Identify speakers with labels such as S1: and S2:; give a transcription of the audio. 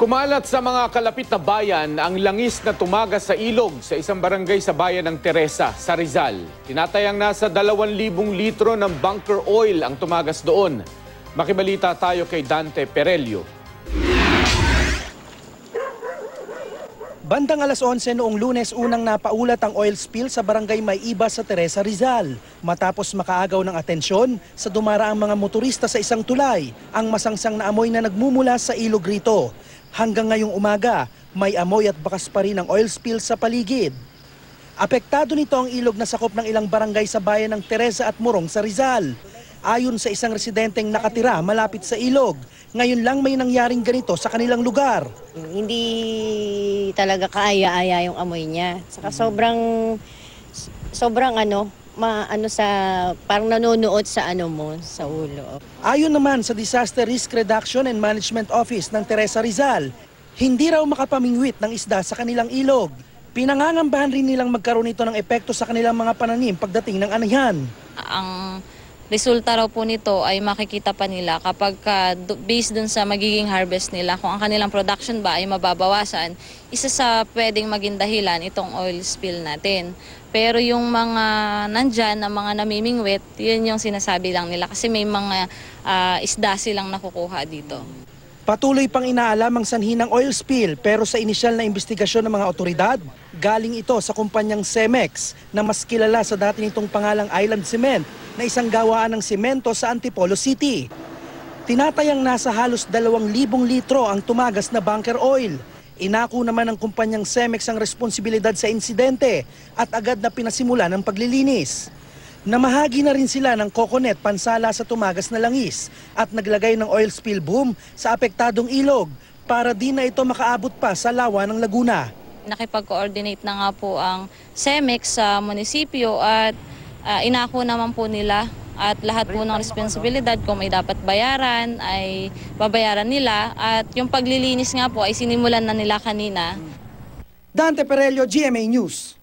S1: Kumalat sa mga kalapit na bayan ang langis na tumagas sa ilog sa isang barangay sa bayan ng Teresa, sa Rizal. Tinatayang nasa 2,000 litro ng bunker oil ang tumagas doon. Makibalita tayo kay Dante Perelio.
S2: Bandang alas 11 noong lunes unang napaulat ang oil spill sa barangay May Iba sa Teresa Rizal. Matapos makaagaw ng atensyon sa dumaraang mga motorista sa isang tulay, ang masangsang na amoy na nagmumula sa ilog rito. Hanggang ngayong umaga, may amoy at bakas pa rin ang oil spill sa paligid. Apektado nito ang ilog na sakop ng ilang barangay sa bayan ng Teresa at Morong sa Rizal. Ayon sa isang residenteng nakatira malapit sa ilog, ngayon lang may nangyaring ganito sa kanilang lugar.
S3: Hindi talaga kaaya-aya yung amoy niya. Saka sobrang sobrang ano, maano sa parang nanonood sa ano mo sa ulo.
S2: Ayon naman sa Disaster Risk Reduction and Management Office ng Teresa Rizal, hindi raw makapamingwit ng isda sa kanilang ilog. Pinangangambahan rin nilang magkaroon ito ng epekto sa kanilang mga pananim pagdating ng anihan.
S4: ang resulta raw po nito ay makikita pa nila kapag ka, do- based dun sa magiging harvest nila, kung ang kanilang production ba ay mababawasan, isa sa pwedeng maging dahilan itong oil spill natin. Pero yung mga nandyan na mga namimingwit, yun yung sinasabi lang nila kasi may mga ah, isda silang nakukuha dito.
S2: Patuloy pang inaalam ang sanhi ng oil spill pero sa inisyal na investigasyon ng mga otoridad, galing ito sa kumpanyang Cemex na mas kilala sa dati nitong pangalang Island Cement na isang gawaan ng simento sa Antipolo City. Tinatayang nasa halos 2,000 litro ang tumagas na bunker oil. Inako naman ng kumpanyang Cemex ang responsibilidad sa insidente at agad na pinasimula ng paglilinis. Namahagi na rin sila ng coconut pansala sa tumagas na langis at naglagay ng oil spill boom sa apektadong ilog para di na ito makaabot pa sa lawa ng Laguna.
S4: Nakipag-coordinate na nga po ang CEMEX sa munisipyo at ah, inako naman po nila at lahat po ng responsibilidad kung may dapat bayaran ay babayaran nila at yung paglilinis nga po ay sinimulan na nila kanina
S2: Dante Perello, GMA News.